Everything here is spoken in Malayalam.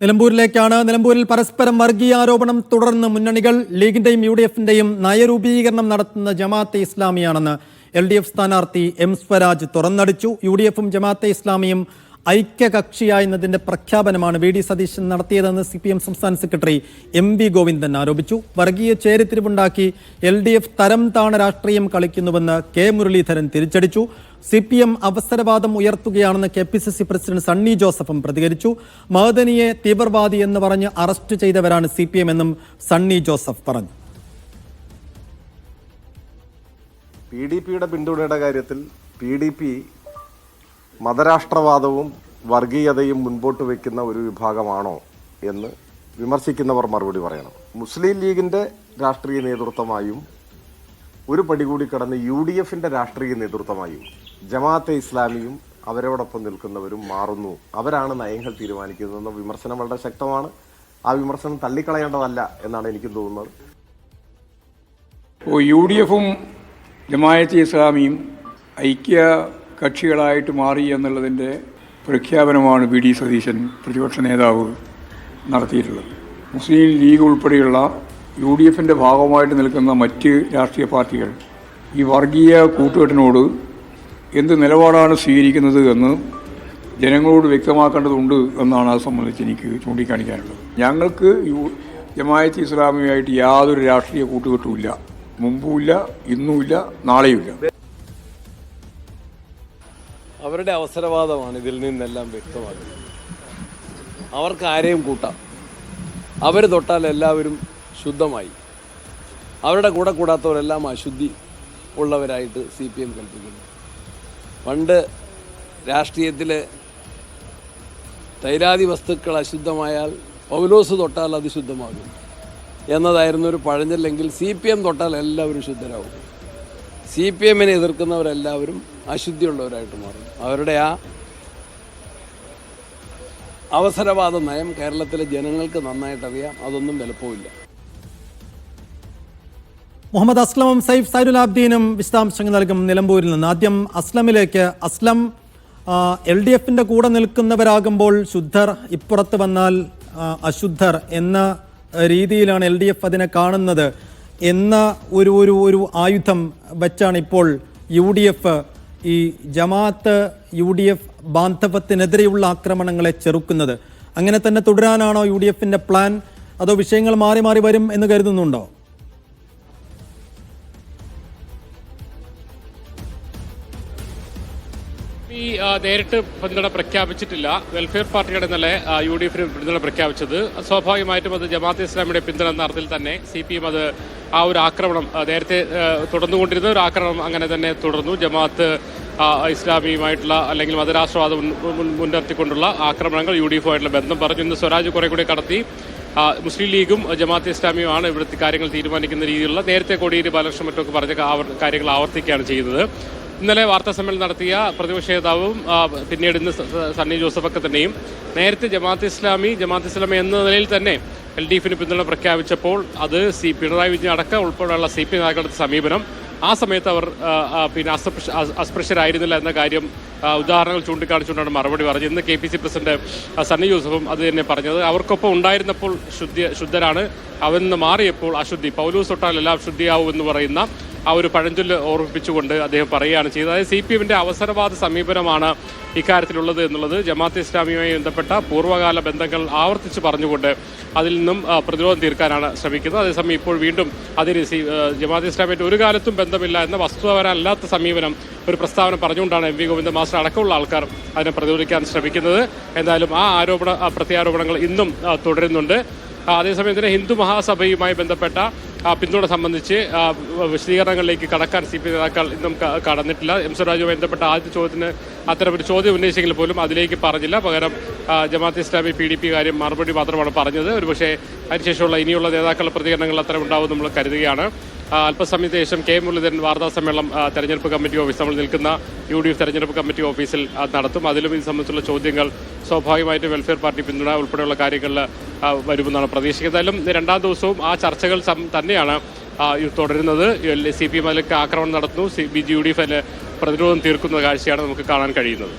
നിലമ്പൂരിലേക്കാണ്. നിലമ്പൂരിൽ പരസ്പരം വർഗീയ ആരോപണം തുടർന്ന് മുന്നണികൾ ലീഗിന്റെയും യു ഡി എഫിന്റെയും നയരൂപീകരണം നടത്തുന്ന ജമാഅത്തെ ഇസ്ലാമിയാണെന്ന് എൽ ഡി എഫ് സ്ഥാനാർത്ഥി എം സ്വരാജ് തുറന്നടിച്ചു. യു ഡി എഫും ജമാഅത്തെ ഇസ്ലാമിയും ഐക്യകക്ഷിയായെന്നതിന്റെ പ്രഖ്യാപനമാണ് വി ഡി സതീശൻ നടത്തിയതെന്ന് സി പി എം സംസ്ഥാന സെക്രട്ടറി എം വി ഗോവിന്ദൻ ആരോപിച്ചു. വർഗീയ ചേരിത്തിരിവുണ്ടാക്കി എൽ ഡി എഫ് തരം താണ രാഷ്ട്രീയം കളിക്കുന്നുവെന്ന് കെ മുരളീധരൻ തിരിച്ചടിച്ചു. സി പി എം അവസരവാദം ഉയർത്തുകയാണെന്ന് K P C C president Sunny ജോസഫും പ്രതികരിച്ചു. മഹദനിയെ തീവ്രവാദി എന്ന് പറഞ്ഞ് അറസ്റ്റ് ചെയ്തവരാണ് സി പി എം എന്നും സണ്ണി ജോസഫ് പറഞ്ഞു. പി ഡി പിയുടെ പിന്തുണയുടെ കാര്യത്തിൽ പി ഡി പി മതരാഷ്ട്രവാദവും വർഗീയതയും മുൻപോട്ട് വയ്ക്കുന്ന ഒരു വിഭാഗമാണോ എന്ന് വിമർശിക്കുന്നവർ മറുപടി പറയണം. മുസ്ലിം ലീഗിന്റെ രാഷ്ട്രീയ നേതൃത്വമായും ഒരു പടി കൂടി കടന്ന് യു ഡി എഫിന്റെ രാഷ്ട്രീയ നേതൃത്വമായും ജമാഅത്തെ ഇസ്ലാമിയും അവരോടൊപ്പം നിൽക്കുന്നവരും മാറുന്നു. അവരാണ് നയങ്ങൾ തീരുമാനിക്കുന്നതെന്ന വിമർശനം വളരെ ശക്തമാണ്. ആ വിമർശനം തള്ളിക്കളയേണ്ടതല്ല എന്നാണ് എനിക്ക് തോന്നുന്നത്. യു ഡി എഫും ജമാഅത്തെ ഇസ്ലാമിയും ഐക്യ കക്ഷികളായിട്ട് മാറി എന്നുള്ളതിന്റെ പ്രഖ്യാപനമാണ് വി ഡി സതീശൻ പ്രതിപക്ഷ നേതാവ് നടത്തിയിട്ടുള്ളത്. മുസ്ലിം ലീഗ് ഉൾപ്പെടെയുള്ള യു ഡി എഫിന്റെ ഭാഗമായിട്ട് നിൽക്കുന്ന മറ്റ് രാഷ്ട്രീയ പാർട്ടികൾ ഈ വർഗീയ കൂട്ടുകെട്ടിനോട് എന്ത് നിലപാടാണ് സ്വീകരിക്കുന്നത് എന്ന് ജനങ്ങളോട് വ്യക്തമാക്കേണ്ടതുണ്ട് എന്നാണ് അത് സംബന്ധിച്ച് എനിക്ക് ചൂണ്ടിക്കാണിക്കാനുള്ളത്. ഞങ്ങൾക്ക് യു ജമായത്ത് ഇസ്ലാമിയായിട്ട് യാതൊരു രാഷ്ട്രീയ കൂട്ടുകെട്ടുമില്ല. മുമ്പുമില്ല ഇന്നുമില്ല നാളെയുമില്ല. അവരുടെ അവസരവാദമാണ് ഇതിൽ നിന്നെല്ലാം വ്യക്തമാകുന്നത്. അവർക്ക് ആരെയും കൂട്ടാം. അവർ തൊട്ടാൽ എല്ലാവരും ശുദ്ധമായി. അവരുടെ കൂടെ കൂടാത്തവരെല്ലാം അശുദ്ധി ഉള്ളവരായിട്ട് സി പി എം കൽപ്പിക്കുന്നു. പണ്ട് രാഷ്ട്രീയത്തിൽ തൈരാതി വസ്തുക്കൾ അശുദ്ധമായാൽ പൗലോസ് തൊട്ടാൽ അത് ശുദ്ധമാകും. എന്നതായിരുന്നു ഒരു പഴഞ്ചല്ലെങ്കിൽ സി പി എം തൊട്ടാൽ എല്ലാവരും ശുദ്ധരാകും. സി പി എമ്മിനെ എതിർക്കുന്നവരെല്ലാവരും അശുദ്ധിയുള്ളവരായിട്ട് മാറും. അവരുടെ ആ അവസരവാദ നയം കേരളത്തിലെ ജനങ്ങൾക്ക് നന്നായിട്ടറിയാം. അതൊന്നും വിലപ്പോവില്ല. മുഹമ്മദ് അസ്ലമും സൈഫ് സൈരുൽ അബ്ദീനും വിശദാംശങ്ങൾ നൽകും നിലമ്പൂരിൽ നിന്ന്. ആദ്യം അസ്ലമിലേക്ക്. അസ്ലം എൽ ഡി എഫിന്റെ കൂടെ നിൽക്കുന്നവരാകുമ്പോൾ ശുദ്ധർ ഇപ്പുറത്ത് വന്നാൽ അശുദ്ധർ എന്ന രീതിയിലാണ് എൽ ഡി എഫ് അതിനെ കാണുന്നത്. എന്ന ഒരു ഒരു ഒരു ആയുധം വച്ചാണ് ഇപ്പോൾ യു ഡി എഫ് ഈ ജമാഅത്ത് യു ഡി എഫ് ബാന്ധവത്തിനെതിരെയുള്ള ആക്രമണങ്ങളെ ചെറുക്കുന്നത്. അങ്ങനെ തന്നെ തുടരാനാണോ യു ഡി എഫിന്റെ പ്ലാൻ? അതോ വിഷയങ്ങൾ മാറി മാറി വരും എന്ന് കരുതുന്നുണ്ടോ? നേരിട്ട് പിന്തുണ പ്രഖ്യാപിച്ചിട്ടില്ല. വെൽഫെയർ പാർട്ടിയുടെ ഇന്നലെ യു ഡി എഫിന് പിന്തുണ പ്രഖ്യാപിച്ചത്. സ്വാഭാവികമായിട്ടും അത് ജമാഅത്ത് ഇസ്ലാമിയുടെ പിന്തുണ എന്ന അർത്ഥത്തിൽ തന്നെ സി പി എം അത് ആ ഒരു ആക്രമണം നേരത്തെ തുടർന്നുകൊണ്ടിരുന്ന ഒരു ആക്രമണം അങ്ങനെ തന്നെ തുടർന്നു. ജമാഅത്ത് ഇസ്ലാമിയുമായിട്ടുള്ള അല്ലെങ്കിൽ മതരാഷ്ട്രവാദം മുൻ- മുൻ- മുൻനിർത്തിക്കൊണ്ടുള്ള ആക്രമണങ്ങൾ യു ഡി എഫുമായിട്ടുള്ള ബന്ധം പറഞ്ഞു. ഇന്ന് സ്വരാജ് കുറെ കൂടി കടത്തി. മുസ്ലിം ലീഗും ജമാഅത്ത് ഇസ്ലാമിയുമാണ് ഇവിടുത്തെ കാര്യങ്ങൾ തീരുമാനിക്കുന്ന രീതിയിലുള്ള നേരത്തെ കോടിയേരി ബാലകൃഷ്ണൻ മറ്റൊക്കെ പറഞ്ഞ കാര്യങ്ങൾ ആവർത്തിക്കുകയാണ് ചെയ്യുന്നത്. ഇന്നലെ വാർത്താ സമ്മേളനം നടത്തിയ പ്രതിപക്ഷ നേതാവും പിന്നീട് ഇന്ന് സണ്ണി ജോസഫൊക്കെ തന്നെയും നേരത്തെ ജമാഅത്ത് ഇസ്ലാമി ജമാഅത്ത് ഇസ്ലാമി എന്ന നിലയിൽ തന്നെ എൽ ഡി എഫിന് പിന്തുണ പ്രഖ്യാപിച്ചപ്പോൾ അത് സി പിണറായി വിജയൻ അടക്കം ഉൾപ്പെടെയുള്ള സി പി നേതാക്കളുടെ സമീപനം. ആ സമയത്ത് അവർ പിന്നെ അസ്പൃശ്യ അസ്പൃശ്യരായിരുന്നില്ല എന്ന കാര്യം ഉദാഹരണങ്ങൾ ചൂണ്ടിക്കാണിച്ചുകൊണ്ടാണ് മറുപടി പറഞ്ഞത്. ഇന്ന് K P C president Sunny ജോസഫും അത് തന്നെ പറഞ്ഞത്. അവർക്കൊപ്പം ഉണ്ടായിരുന്നപ്പോൾ ശുദ്ധി ശുദ്ധരാണ്. അവൻ നിന്ന് മാറിയപ്പോൾ അശുദ്ധി. പൗലൂസ് തൊട്ടാൽ എല്ലാം ശുദ്ധിയാവും എന്ന് പറയുന്ന ആ ഒരു പഴഞ്ചൊല്ല് ഓർമ്മിപ്പിച്ചുകൊണ്ട് അദ്ദേഹം പറയുകയാണ് ചെയ്തത്. അതായത് സി പി എമ്മിന്റെ അവസരവാദ സമീപനമാണ് ഇക്കാര്യത്തിലുള്ളത് എന്നുള്ളത്. ജമാഅത്ത് ഇസ്ലാമിയുമായി ബന്ധപ്പെട്ട പൂർവകാല ബന്ധങ്ങൾ ആവർത്തിച്ച് പറഞ്ഞുകൊണ്ട് അതിൽ നിന്നും പ്രതിരോധം തീർക്കാനാണ് ശ്രമിക്കുന്നത്. അതേസമയം ഇപ്പോൾ വീണ്ടും അതിന് സി ജമാഅത്ത് ഇസ്ലാമിയായിട്ട് ഒരു കാലത്തും ബന്ധമില്ല എന്ന വസ്തുതപരമല്ലാത്ത സമീപനം ഒരു പ്രസ്താവന പറഞ്ഞുകൊണ്ടാണ് എം വി ഗോവിന്ദ മാസ്റ്റർ അടക്കമുള്ള ആൾക്കാർ അതിനെ പ്രതിരോധിക്കാൻ ശ്രമിക്കുന്നത്. എന്തായാലും ആ ആരോപണ പ്രത്യാരോപണങ്ങൾ ഇന്നും തുടരുന്നുണ്ട്. അതേസമയം തന്നെ ഹിന്ദു മഹാസഭയുമായി ബന്ധപ്പെട്ട പിന്തുണ സംബന്ധിച്ച് വിശദീകരണങ്ങളിലേക്ക് കടക്കാൻ സി പി നേതാക്കൾ ഇന്നും കടന്നിട്ടില്ല. എം സ്വരാജുമായി ബന്ധപ്പെട്ട ആദ്യ ചോദ്യത്തിന് അത്തരമൊരു ചോദ്യം ഉന്നയിച്ചെങ്കിൽ പോലും അതിലേക്ക് പറഞ്ഞില്ല. പകരം Jamaat Islami P D P കാര്യം മറുപടി മാത്രമാണ് പറഞ്ഞത്. ഒരുപക്ഷെ അതിനുശേഷമുള്ള ഇനിയുള്ള നേതാക്കളുടെ പ്രതികരണങ്ങൾ അത്ര ഉണ്ടാവും നമ്മൾ കരുതുകയാണ്. അല്പസമയത്തിന് ശേഷം കെ മുരളീധരൻ വാർത്താ സമ്മേളനം തെരഞ്ഞെടുപ്പ് കമ്മിറ്റി ഓഫീസ് നമ്മൾ നിൽക്കുന്ന യു ഡി എഫ് തെരഞ്ഞെടുപ്പ് കമ്മിറ്റി ഓഫീസിൽ നടത്തും. അതിലും ഇത് സംബന്ധിച്ചുള്ള ചോദ്യങ്ങൾ സ്വാഭാവികമായിട്ടും വെൽഫെയർ പാർട്ടി പിന്തുണ ഉൾപ്പെടെയുള്ള കാര്യങ്ങളിൽ വരുമെന്നാണ് പ്രതീക്ഷിക്കുന്നത്. എന്തായാലും രണ്ടാം ദിവസവും ആ ചർച്ചകൾ തന്നെയാണ് തുടരുന്നത്. സി പി എം അതിലേക്ക് ആക്രമണം നടത്തുന്നു. C B G U D F പ്രതിരോധം തീർക്കുന്ന കാഴ്ചയാണ് നമുക്ക് കാണാൻ കഴിയുന്നത്.